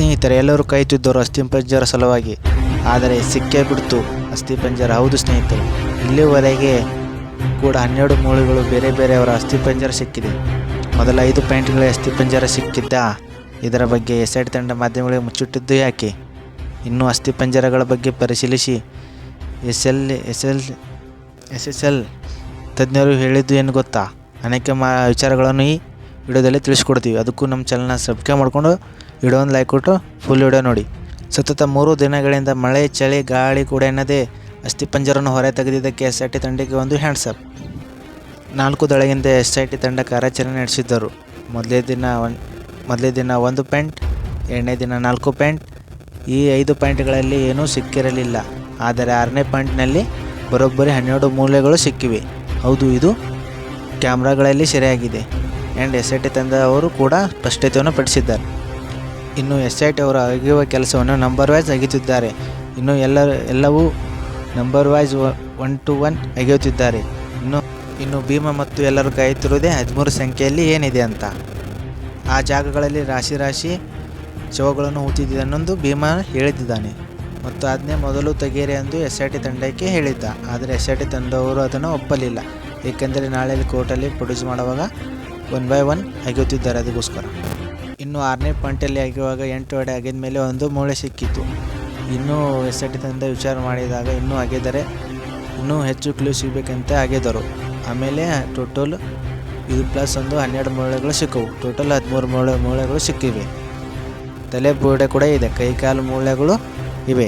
ಸ್ನೇಹಿತರೆ ಎಲ್ಲರೂ ಕಾಯುತ್ತಿದ್ದರು ಅಸ್ಥಿಪಂಜರ ಸಲುವಾಗಿ. ಆದರೆ ಸಿಕ್ಕೇ ಬಿಡ್ತು ಅಸ್ಥಿಪಂಜರ ಹೌದು ಸ್ನೇಹಿತರು, ಇಲ್ಲಿವರೆಗೆ ಕೂಡ ಹನ್ನೆರಡು ಮೂಳೆಗಳು ಬೇರೆ ಬೇರೆಯವರ ಅಸ್ಥಿಪಂಜರ ಸಿಕ್ಕಿದೆ. ಮೊದಲ ಐದು ಪಾಯಿಂಟ್ಗಳೇ ಅಸ್ಥಿಪಂಜರ ಸಿಕ್ಕಿದ್ದ. ಇದರ ಬಗ್ಗೆ ಎಸ್ ಐ ತಂಡ ಮಾಧ್ಯಮಗಳಿಗೆ ಮುಚ್ಚಿಟ್ಟಿದ್ದು ಯಾಕೆ? ಇನ್ನೂ ಅಸ್ಥಿಪಂಜರಗಳ ಬಗ್ಗೆ ಪರಿಶೀಲಿಸಿ. S L S L S S L ತಜ್ಞರು ಹೇಳಿದ್ದು ಏನು ಗೊತ್ತಾ? ಅನೇಕ ಮಾ, ವಿಚಾರಗಳನ್ನು ಈ ವಿಡಿಯೋದಲ್ಲಿ ತಿಳಿಸ್ಕೊಡ್ತೀವಿ. ಅದಕ್ಕೂ ನಮ್ಮ ಚಾನಲ್ನ ಸಬ್ಸ್ಕ್ರೈಬ್ ಮಾಡಿಕೊಂಡು ವಿಡಿಯೋ ಒಂದು ಲೈಕ್ ಕೊಟ್ಟು ಫುಲ್ ವಿಡಿಯೋ ನೋಡಿ. ಸತತ ಮೂರು ದಿನಗಳಿಂದ ಮಳೆ, ಚಳಿ, ಗಾಳಿ ಕೂಡ ಎನ್ನದೇ ಅಸ್ಥಿಪಂಜರನ್ನು ಹೊರ ತೆಗೆದಿದ್ದಕ್ಕೆ ಎಸ್ ಐ ಟಿ ತಂಡಕ್ಕೆ ಒಂದು ಹ್ಯಾಂಡ್ಸಪ್ ನಾಲ್ಕು ದಳಗಿಂದ ಎಸ್ ಐ ಟಿ ತಂಡ ಕಾರ್ಯಾಚರಣೆ ನಡೆಸಿದ್ದರು. ಮೊದಲೇ ದಿನ ಒನ್, ಮೊದಲೇ ದಿನ ಒಂದು ಪ್ಯಾಂಟ್ ಎರಡನೇ ದಿನ ನಾಲ್ಕು ಪ್ಯಾಂಟ್ ಈ ಐದು ಪ್ಯಾಂಟ್ಗಳಲ್ಲಿ ಏನೂ ಸಿಕ್ಕಿರಲಿಲ್ಲ. ಆದರೆ ಆರನೇ ಪಾಯಿಂಟ್ನಲ್ಲಿ ಬರೋಬ್ಬರಿ ಹನ್ನೆರಡು ಮೂಲೆಗಳು ಸಿಕ್ಕಿವೆ. ಹೌದು, ಇದು ಕ್ಯಾಮ್ರಾಗಳಲ್ಲಿ ಸೆರೆಯಾಗಿದೆ. ಆ್ಯಂಡ್ ಎಸ್ ಐ ಟಿ ತಂಡವರು ಕೂಡ ಸ್ಪಷ್ಟತೆಯನ್ನು ಪಡಿಸಿದ್ದಾರೆ. ಇನ್ನು ಎಸ್ ಐ ಟಿ ಅವರು ಅಗೆಯುವ ಕೆಲಸವನ್ನು ನಂಬರ್ ವೈಸ್ ಅಗೆಯುತ್ತಿದ್ದಾರೆ. ಇನ್ನು ಎಲ್ಲ ಎಲ್ಲವೂ number wise one two one ಅಗೆಯುತ್ತಿದ್ದಾರೆ. ಇನ್ನು ಇನ್ನು ಭೀಮ ಮತ್ತು ಎಲ್ಲರೂ ಕಾಯುತ್ತಿರುವುದೇ ಹದಿಮೂರು ಸಂಖ್ಯೆಯಲ್ಲಿ ಏನಿದೆ ಅಂತ. ಆ ಜಾಗಗಳಲ್ಲಿ ರಾಶಿ ರಾಶಿ ಶವಗಳನ್ನು ಹೂತಿದ್ದನ್ನೊಂದು ಭೀಮ ಹೇಳಿದ್ದಾನೆ. ಮತ್ತು ಅದನ್ನೇ ಮೊದಲು ತೆಗೆಯಿರಿ ಎಂದು ಎಸ್ ಐ ಟಿ ತಂಡಕ್ಕೆ ಹೇಳಿದ್ದ. ಆದರೆ ಎಸ್ ಐ ಟಿ ತಂಡವರು ಅದನ್ನು ಒಪ್ಪಲಿಲ್ಲ. ಏಕೆಂದರೆ ನಾಳೆ ಕೋರ್ಟಲ್ಲಿ ಪ್ರೊಡ್ಯೂಸ್ ಮಾಡುವಾಗ ಒನ್ ಬೈ ಒನ್ ಅಗೆಯುತ್ತಿದ್ದಾರೆ ಅದಕ್ಕೋಸ್ಕರ. ಇನ್ನು ಆರನೇ ಪಾಯಿಂಟಲ್ಲಿ ಅಗೆಯುವಾಗ ಎಂಟು ಅಡಿ ಅಗೆದ ಮೇಲೆ ಒಂದು ಮೂಳೆ ಸಿಕ್ಕಿತ್ತು. ಇನ್ನೂ ಎಸ್ ಐ ಟಿ ವಿಚಾರ ಮಾಡಿದಾಗ ಇನ್ನೂ ಅಗೆದರೆ, ಇನ್ನೂ ಹೆಚ್ಚು ಕ್ಲೂ ಸಿಗಬೇಕಂತ ಅಗೆದರು. ಆಮೇಲೆ ಟೋಟಲ್ ಇದು ಪ್ಲಸ್ ಒಂದು ಹನ್ನೆರಡು ಮೂಳೆಗಳು ಸಿಕ್ಕವು. ಟೋಟಲ್ ಹದಿಮೂರು ಮೂಳೆ, ಮೂಳೆಗಳು ಸಿಕ್ಕಿವೆ. ತಲೆ ಬುರುಡೆ ಕೂಡ ಇದೆ, ಕೈಕಾಲು ಮೂಳೆಗಳು ಇವೆ.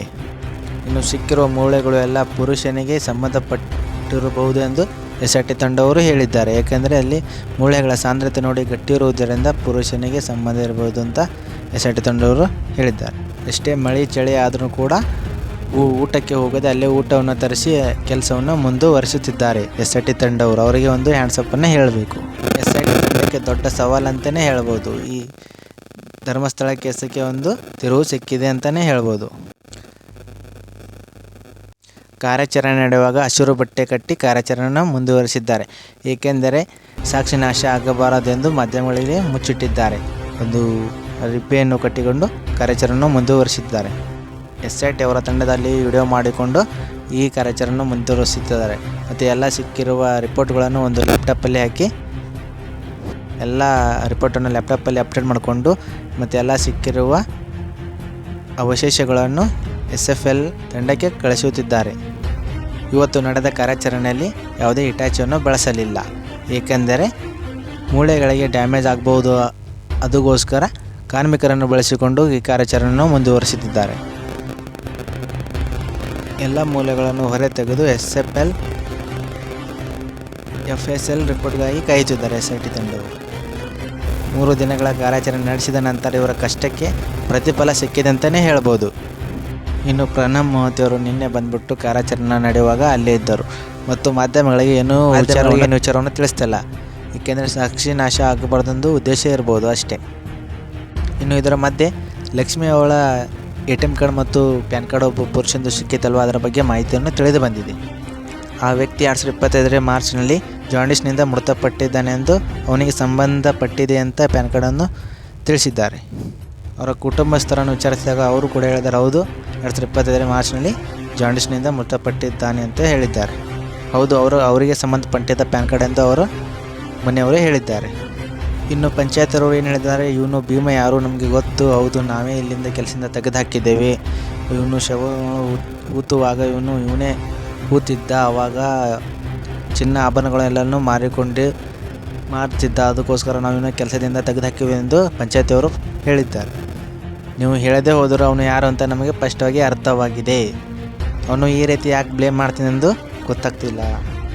ಇನ್ನು ಸಿಕ್ಕಿರುವ ಮೂಳೆಗಳು ಎಲ್ಲ ಪುರುಷನಿಗೆ ಸಂಬಂಧಪಟ್ಟಿರಬಹುದು ಎಂದು ಎಸ್ ಆರ್ ಟಿ ತಂಡವರು ಹೇಳಿದ್ದಾರೆ. ಏಕೆಂದರೆ ಅಲ್ಲಿ ಮೂಳೆಗಳ ಸಾಂದ್ರತೆ ನೋಡಿ ಗಟ್ಟಿರುವುದರಿಂದ ಪುರುಷನಿಗೆ ಸಂಬಂಧ ಇರಬಹುದು ಅಂತ ಎಸ್ ಆರ್ ಟಿ ತಂಡವರು ಹೇಳಿದ್ದಾರೆ. ಎಷ್ಟೇ ಮಳೆ, ಚಳಿ ಆದರೂ ಕೂಡ ಊಟಕ್ಕೆ ಹೋಗದೆ ಅಲ್ಲೇ ಊಟವನ್ನು ತರಿಸಿ ಕೆಲಸವನ್ನು ಮುಂದುವರಿಸುತ್ತಿದ್ದಾರೆ ಎಸ್ ಐ ಟಿ ತಂಡವರು ಅವರಿಗೆ ಒಂದು ಹ್ಯಾಂಡ್ಸಪ್ಪನ್ನು ಹೇಳಬೇಕು ಎಸ್ ಐ ಟಿ ತಂಡಕ್ಕೆ ದೊಡ್ಡ ಸವಾಲಂತಲೇ ಹೇಳ್ಬೋದು. ಈ ಧರ್ಮಸ್ಥಳ ಕೆಲಸಕ್ಕೆ ಒಂದು ತಿರುವು ಸಿಕ್ಕಿದೆ ಅಂತಲೇ ಹೇಳ್ಬೋದು. ಕಾರ್ಯಾಚರಣೆ ನಡೆಯುವಾಗ ಹಸಿರು ಬಟ್ಟೆ ಕಟ್ಟಿ ಕಾರ್ಯಾಚರಣೆಯನ್ನು ಮುಂದುವರಿಸಿದ್ದಾರೆ. ಏಕೆಂದರೆ ಸಾಕ್ಷಿ ನಾಶ ಆಗಬಾರದೆಂದು ಮಾಧ್ಯಮಗಳಿಗೆ ಮುಚ್ಚಿಟ್ಟಿದ್ದಾರೆ. ಒಂದು ರಿಪ್ಪೆಯನ್ನು ಕಟ್ಟಿಕೊಂಡು ಕಾರ್ಯಾಚರಣೆಯನ್ನು ಮುಂದುವರಿಸಿದ್ದಾರೆ. ಎಸ್ ಐ ಟಿ ಅವರ ತಂಡದಲ್ಲಿ ವಿಡಿಯೋ ಮಾಡಿಕೊಂಡು ಈ ಕಾರ್ಯಾಚರಣೆಯನ್ನು ಮುಂದುವರಿಸುತ್ತಿದ್ದಾರೆ ಮತ್ತು ಎಲ್ಲ ಸಿಕ್ಕಿರುವ ರಿಪೋರ್ಟ್ಗಳನ್ನು ಒಂದು ಲ್ಯಾಪ್ಟಾಪಲ್ಲಿ ಹಾಕಿ ಎಲ್ಲ ರಿಪೋರ್ಟನ್ನು ಲ್ಯಾಪ್ಟಾಪಲ್ಲಿ ಅಪ್ಡೇಟ್ ಮಾಡಿಕೊಂಡು ಮತ್ತು ಎಲ್ಲ ಸಿಕ್ಕಿರುವ ಅವಶೇಷಗಳನ್ನು ಎಸ್ ಎಫ್ ಎಲ್ ತಂಡಕ್ಕೆ ಕಳಿಸುತ್ತಿದ್ದಾರೆ. ಇವತ್ತು ನಡೆದ ಕಾರ್ಯಾಚರಣೆಯಲ್ಲಿ ಯಾವುದೇ ಹಿಟಾಚಿಯನ್ನು ಬಳಸಲಿಲ್ಲ. ಏಕೆಂದರೆ ಮೂಳೆಗಳಿಗೆ ಡ್ಯಾಮೇಜ್ ಆಗಬಹುದು ಅದಕ್ಕೋಸ್ಕರ ಕಾರ್ಮಿಕರನ್ನು ಬಳಸಿಕೊಂಡು ಈ ಕಾರ್ಯಾಚರಣೆಯನ್ನು ಮುಂದುವರಿಸುತ್ತಿದ್ದಾರೆ ಎಲ್ಲ ಮೂಲೆಗಳನ್ನು ಹೊರೆ ತೆಗೆದು S F L F S L ರಿಪೋರ್ಟ್ಗಾಗಿ ಕಾಯುತ್ತಿದ್ದಾರೆ ಎಸ್ ಐ ಟಿ ತಂಡವು. ಮೂರು ದಿನಗಳ ಕಾರ್ಯಾಚರಣೆ ನಡೆಸಿದ ನಂತರ ಇವರ ಕಷ್ಟಕ್ಕೆ ಪ್ರತಿಫಲ ಸಿಕ್ಕಿದೆ ಅಂತಲೇ ಹೇಳ್ಬೋದು. ಇನ್ನು ಪ್ರಣಬ್ ಮೋಹತಿಯವರು ನಿನ್ನೆ ಬಂದ್ಬಿಟ್ಟು ಕಾರ್ಯಾಚರಣೆ ನಡೆಯುವಾಗ ಅಲ್ಲೇ ಇದ್ದರು. ಮತ್ತು ಮಾಧ್ಯಮಗಳಿಗೆ ಏನೂ ವಿಚಾರ ಏನು ವಿಚಾರವನ್ನು ತಿಳಿಸ್ತಿಲ್ಲ. ಏಕೆಂದರೆ ಸಾಕ್ಷಿ ನಾಶ ಆಗಬಾರ್ದೊಂದು ಉದ್ದೇಶ ಇರ್ಬೋದು ಅಷ್ಟೇ. ಇನ್ನು ಇದರ ಮಧ್ಯೆ ಲಕ್ಷ್ಮಿ ಅವಳ ಎ ಟಿ ಎಂ ಕಾರ್ಡ್ ಮತ್ತು ಪ್ಯಾನ್ ಕಾರ್ಡ್ ಒಬ್ಬ ಪುರುಷಂದು ಸಿಕ್ಕಿತಲ್ವ? ಅದರ ಬಗ್ಗೆ ಮಾಹಿತಿಯನ್ನು ತಿಳಿದು ಬಂದಿದೆ. ಆ ವ್ಯಕ್ತಿ ಎರಡು ಸಾವಿರದ ಇಪ್ಪತ್ತೈದರ ಮಾರ್ಚ್ನಲ್ಲಿ ಜಾಂಡಿಸ್ನಿಂದ ಮೃತಪಟ್ಟಿದ್ದಾನೆ ಎಂದು ಅವನಿಗೆ ಸಂಬಂಧಪಟ್ಟಿದೆ ಅಂತ ಪ್ಯಾನ್ ಕಾರ್ಡನ್ನು ತಿಳಿಸಿದ್ದಾರೆ. ಅವರ ಕುಟುಂಬಸ್ಥರನ್ನು ವಿಚಾರಿಸಿದಾಗ ಅವರು ಕೂಡ ಹೇಳಿದ್ದಾರೆ ಹೌದು ಎರಡು ಸಾವಿರದ ಇಪ್ಪತ್ತೈದರ ಮಾರ್ಚ್ನಲ್ಲಿ ಜಾಂಡಿಸ್ನಿಂದ ಮೃತಪಟ್ಟಿದ್ದಾನೆ ಅಂತ ಹೇಳಿದ್ದಾರೆ. ಹೌದು, ಅವರು ಅವರಿಗೆ ಸಂಬಂಧಪಟ್ಟಿದ್ದ ಪ್ಯಾನ್ ಕಾರ್ಡ್ ಎಂದು ಅವರು ಮನೆಯವರೇ ಹೇಳಿದ್ದಾರೆ. ಇನ್ನು ಪಂಚಾಯತರವರು ಏನು ಹೇಳಿದ್ದಾರೆ? ಇವನು ಭೀಮ ಯಾರು ನಮಗೆ ಗೊತ್ತು. ಹೌದು, ನಾವೇ ಇಲ್ಲಿಂದ ಕೆಲಸದಿಂದ ತೆಗೆದುಹಾಕಿದ್ದೇವೆ. ಇವನು ಶವ ಊತುವಾಗ ಇವನು ಇವನೇ ಊತಿದ್ದ. ಆವಾಗ ಚಿನ್ನ ಆಭರಣಗಳೆಲ್ಲನೂ ಮಾರಿಕೊಂಡು ಮಾರ್ತಿದ್ದ. ಅದಕ್ಕೋಸ್ಕರ ನಾವು ಇವನ ಕೆಲಸದಿಂದ ತೆಗೆದುಹಾಕಿವೆ ಎಂದು ಪಂಚಾಯತಿಯವರು ಹೇಳಿದ್ದಾರೆ. ನೀವು ಹೇಳದೇ ಹೋದರೂ ಅವನು ಯಾರು ಅಂತ ನಮಗೆ ಸ್ಪಷ್ಟವಾಗಿ ಅರ್ಥವಾಗಿದೆ. ಅವನು ಈ ರೀತಿ ಯಾಕೆ ಬ್ಲೇಮ್ ಮಾಡ್ತೀನೆಂದು ಗೊತ್ತಾಗ್ತಿಲ್ಲ.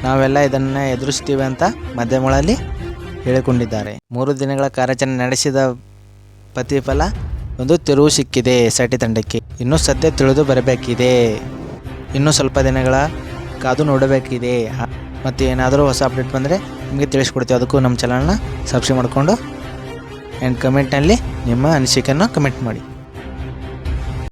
ನಾವೆಲ್ಲ ಇದನ್ನು ಎದುರಿಸ್ತೀವಿ ಅಂತ ಮಾಧ್ಯಮಗಳಲ್ಲಿ ಹೇಳಿಕೊಂಡಿದ್ದಾರೆ. ಮೂರು ದಿನಗಳ ಕಾರ್ಯಾಚರಣೆ ನಡೆಸಿದ ಪ್ರತಿಫಲ ಒಂದು ತಿರುವು ಸಿಕ್ಕಿದೆ ಎಸ್ ಐ ಟಿ ತಂಡಕ್ಕೆ. ಇನ್ನೂ ಸದ್ಯ ತಿಳಿದು ಬರಬೇಕಿದೆ. ಇನ್ನೂ ಸ್ವಲ್ಪ ದಿನಗಳ ಕಾದು ನೋಡಬೇಕಿದೆ. ಮತ್ತು ಏನಾದರೂ ಹೊಸ ಅಪ್ಡೇಟ್ ಬಂದರೆ ನಿಮಗೆ ತಿಳಿಸ್ಕೊಡ್ತೀವಿ. ಅದಕ್ಕೂ ನಮ್ಮ ಚಾನಲ್ನ ಸಬ್ಸ್ಕ್ರೈಬ್ ಮಾಡಿಕೊಂಡು ಆ್ಯಂಡ್ ಕಮೆಂಟ್ನಲ್ಲಿ ನಿಮ್ಮ ಅನಿಸಿಕೆಯನ್ನು ಕಮೆಂಟ್ ಮಾಡಿ.